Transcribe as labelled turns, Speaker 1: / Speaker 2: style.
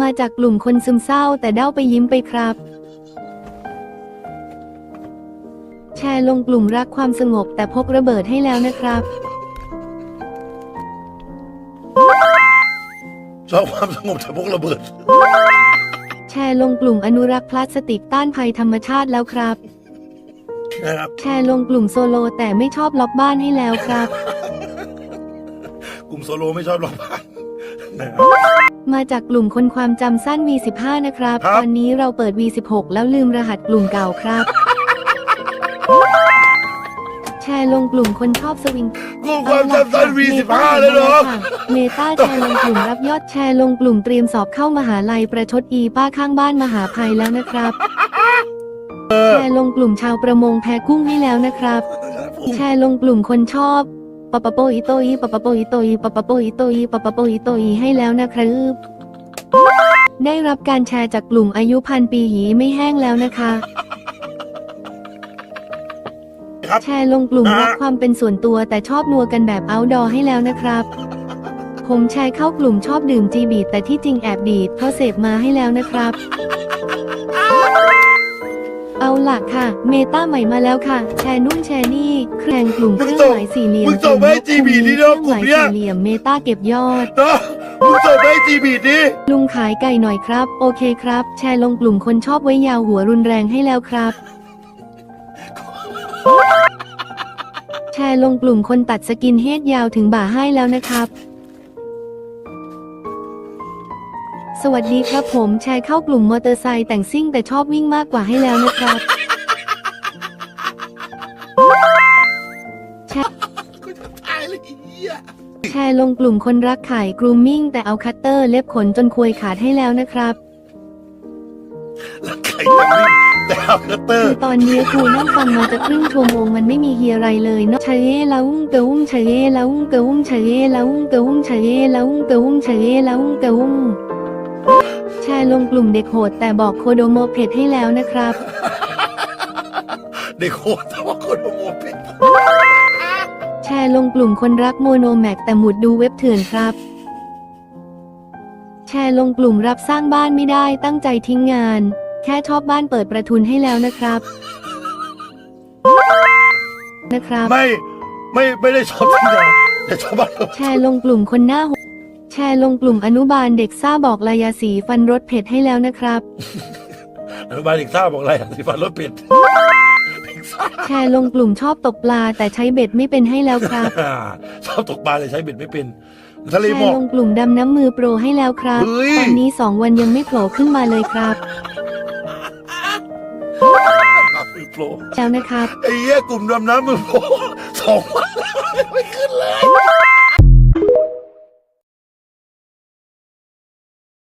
Speaker 1: มาจากกลุ่มคนซึมเศร้าแต่เด้าไปยิ้มไปครับ แชร์ลงกลุ่มรักความสงบแต่พกระเบิดให้แล้วนะครับ
Speaker 2: ชอบความสงบแต่พกระเบิด
Speaker 1: แชร์ลงกลุ่มอนุรักษ์พลาสติกต้านภัยธรรมชาติแล้วครับ
Speaker 2: นะครับ
Speaker 1: แชร์ลงกลุ่มโซโลแต่ไม่ชอบล็อกบ้านให้แล้วครับ
Speaker 2: กลุ่มโซโลไม่ชอบร้องบ้านนะครับ
Speaker 1: มาจากกลุ่มคนความจำสั้น V15 นะครับ
Speaker 2: ครับ
Speaker 1: ตอนนี้เราเปิด V16 แล้วลืมรหัสกลุ่มเก่าครับ แชร์ลงกลุ่มคนชอบสวิง
Speaker 2: กลุ่มความจำสั้น V15 เลยเหรอ
Speaker 1: เมตาแชร์ลงกลุ่มรับยอดแชร์ลงกลุ่มเตรียมสอบเข้ามหาลัยประชดอีป้าข้างบ้านมหาภัยแล้วนะครับ แชร์ลงกลุ่มชาวประมงแพกุ้งให้แล้วนะครับ แชร์ลงกลุ่มคนชอบ ปะปะโปอิโตอีปะปะโปอิโตอีปะปะโปอิโตอีปะปะโปอิโตอีให้แล้วนะครับได้รับการแชร์จากกลุ่มอายุพันปีหีไม่แห้งแล้วนะคะ
Speaker 2: ครับ
Speaker 1: แชร์ลงกลุ่ม
Speaker 2: อะ
Speaker 1: รักความเป็นส่วนตัวแต่ชอบนัวกันแบบ outdoor ให้แล้วนะครับ ผมแชร์เข้ากลุ่มชอบดื่มจีบีแต่ที่จริงแอบดีดเพราะเสพมาให้แล้วนะครับ เอาล่ะค่ะ เมตาใหม่มาแล้วค่ะ แชร์นู่นแชร์นี่แข่งกลุ่มเครื่องหมายสี่เหลี่ยม
Speaker 2: มึงส่งไปให้ GB นี่
Speaker 1: เค
Speaker 2: เน
Speaker 1: รื่
Speaker 2: อะ
Speaker 1: องหมาย
Speaker 2: กลุ่มเนี่ย
Speaker 1: สี่เหลี่ยมเมตาเก็บยอด
Speaker 2: เนาะมึงส่งไปให้จีบีดิ
Speaker 1: ลุงขายไก่หน่อยครับ โอเคครับ แชร์ลงกลุ่มคนชอบไว้ยาวหัวรุนแรงให้แล้วครับ แชร์ลงกลุ่มคนตัดสกินเฮดยาวถึงบ่าให้แล้วนะครับ สวัสดีครับผมแชร์เข้ากลุ่มมอเตอร์ไซค์แต่งซิ่งแต่ชอบวิ่งมากกว่าให้แล้วนะครับ
Speaker 2: กูจะตายเลยไอ้เหี้ย
Speaker 1: แชร์ลงกลุ่มคนรักไข่กรูมมิ่งแต่เอาคัตเตอร์เล็บขนจนควยขาดให้แล้วนะครับ
Speaker 2: แล้วไข่จะวิ่งแต่เอาคัตเตอ
Speaker 1: คื
Speaker 2: ร์
Speaker 1: อตอนนี้ครูนั่งฟังมาจะครึ่งชั่วโมงมันไม่มีเฮียอะไรเลยเนาะชะเยละอุ้งกะอุ้งชะเยละอุ้งกะอุ้งชะเยละอุ้งกะอุ้งชะเยละอุ้งกะอุ้งชะเยละอุ้งกะอุ้ง แชร์ลงกลุ่มเด็กโหดแต่บอกโคโดโมเพจให้แล้วนะครับ
Speaker 2: เด็กโคตรแต่ว่าคนโมเป็น
Speaker 1: แชร์ลงกลุ่มคนรักโมโนแม็กแต่หมุดดูเว็บเถื่อนครับ แชร์ลงกลุ่มรับสร้างบ้านไม่ได้ตั้งใจทิ้งงาน แค่ชอบบ้านเปิดประทุนให้แล้วนะครับ นะครับ
Speaker 2: ไม่ไม่ไม่ได้ชอบที่ไหนแต่ชอบบ้านเรา
Speaker 1: แชร์ลงกลุ่มคนหน้าหก แชร์ลงกลุ่มอนุบาลเด็กซ่าบอกลายาสีฟันรถเผ็ดให้แล้วนะครับ
Speaker 2: อนุบาลเด็กซ่าบอกอะไรอะสิฟันรถเป็ดเด็กซ่า
Speaker 1: แชร์ลงกลุ่มชอบตกปลาแต่ใช้เบ็ดไม่เป็นให้แล้วครับ
Speaker 2: ชอบตกปลาเลยใช้เบ็ดไม่เป็น ทะเล
Speaker 1: แช
Speaker 2: หมอ
Speaker 1: ร์
Speaker 2: ก
Speaker 1: ลงกลุ่มดำน้ำมือโปรให้แล้วครับ
Speaker 2: เฮ้ย
Speaker 1: ตอนนี้สองวันยังไม่โผล่ขึ้นมาเลยครับ
Speaker 2: มือโปร
Speaker 1: แล้วนะครับ
Speaker 2: ไอ้เหี้ยกลุ่มดำน้ำมือโปรสองวันแล้วไม่ขึ้นเลย